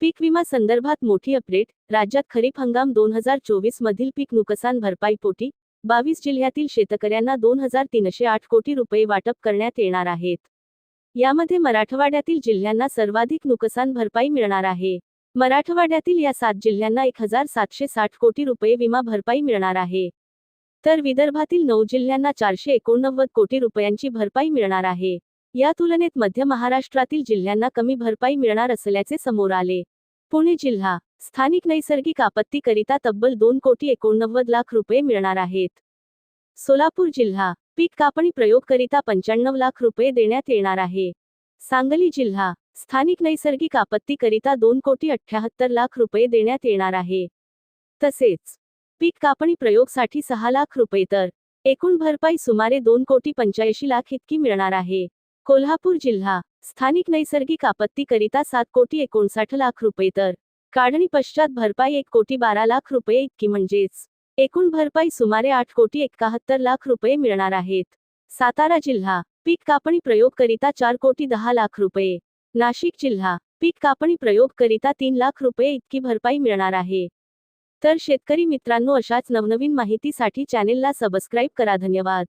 पीक विमा संदर्भात मोठी अपडेट राज्यात खरीप हंगाम दोन हजार चोवीस मधील पीक नुकसान भरपाईपोटी बावीस जिल्ह्यातील शेतकऱ्यांना दोन हजार तीनशे आठ कोटी रुपये वाटप करण्यात येणार आहेत. यामध्ये मराठवाड्यातील जिल्ह्यांना सर्वाधिक नुकसान भरपाई मिळणार आहे. मराठवाड्यातील या सात जिल्ह्यांना एक हजार सातशे साठ कोटी रुपये विमा भरपाई मिळणार आहे. तर विदर्भातील नऊ जिल्ह्यांना चारशे एकोणनव्वद कोटी रुपयांची भरपाई मिळणार आहे. या तुलनेत मध्य महाराष्ट्रातील जिल्ह्यांना कमी भरपाई मिळणार असल्याचे समोर आले. पुणे जिल्हा स्थानिक नैसर्गिक आपत्तीकरिता तब्बल दोन कोटी एकोणनव्वद लाख रुपये मिळणार आहेत. सोलापूर जिल्हा पीक कापणी प्रयोगकरिता पंच्याण्णव लाख रुपये देण्यात येणार आहे. सांगली जिल्हा स्थानिक नैसर्गिक आपत्तीकरिता दोन कोटी अठ्याहत्तर लाख रुपये देण्यात येणार आहे. तसेच पीक कापणी प्रयोगसाठी सहा लाख रुपये तर एकूण भरपाई सुमारे दोन कोटी पंच्याऐंशी लाख इतकी मिळणार आहे. कोल्हापूर जिल्हा स्थानिक नैसर्गिक आपत्तीकरिता सात कोटी एकोणसाठ लाख रुपये तर काढणी पश्चात भरपाई एक कोटी बारा लाख रुपये इतकी म्हणजेच एकूण भरपाई सुमारे आठ कोटी एकाहत्तर लाख रुपये मिळणार आहेत. सातारा जिल्हा पीक कापणी प्रयोगकरिता चार कोटी दहा लाख रुपये. नाशिक जिल्हा पीक कापणी प्रयोगकरिता तीन लाख रुपये इतकी भरपाई मिळणार आहे. तर शेतकरी मित्रांनो अशाच नवनवीन माहितीसाठी चॅनेलला सबस्क्राईब करा. धन्यवाद.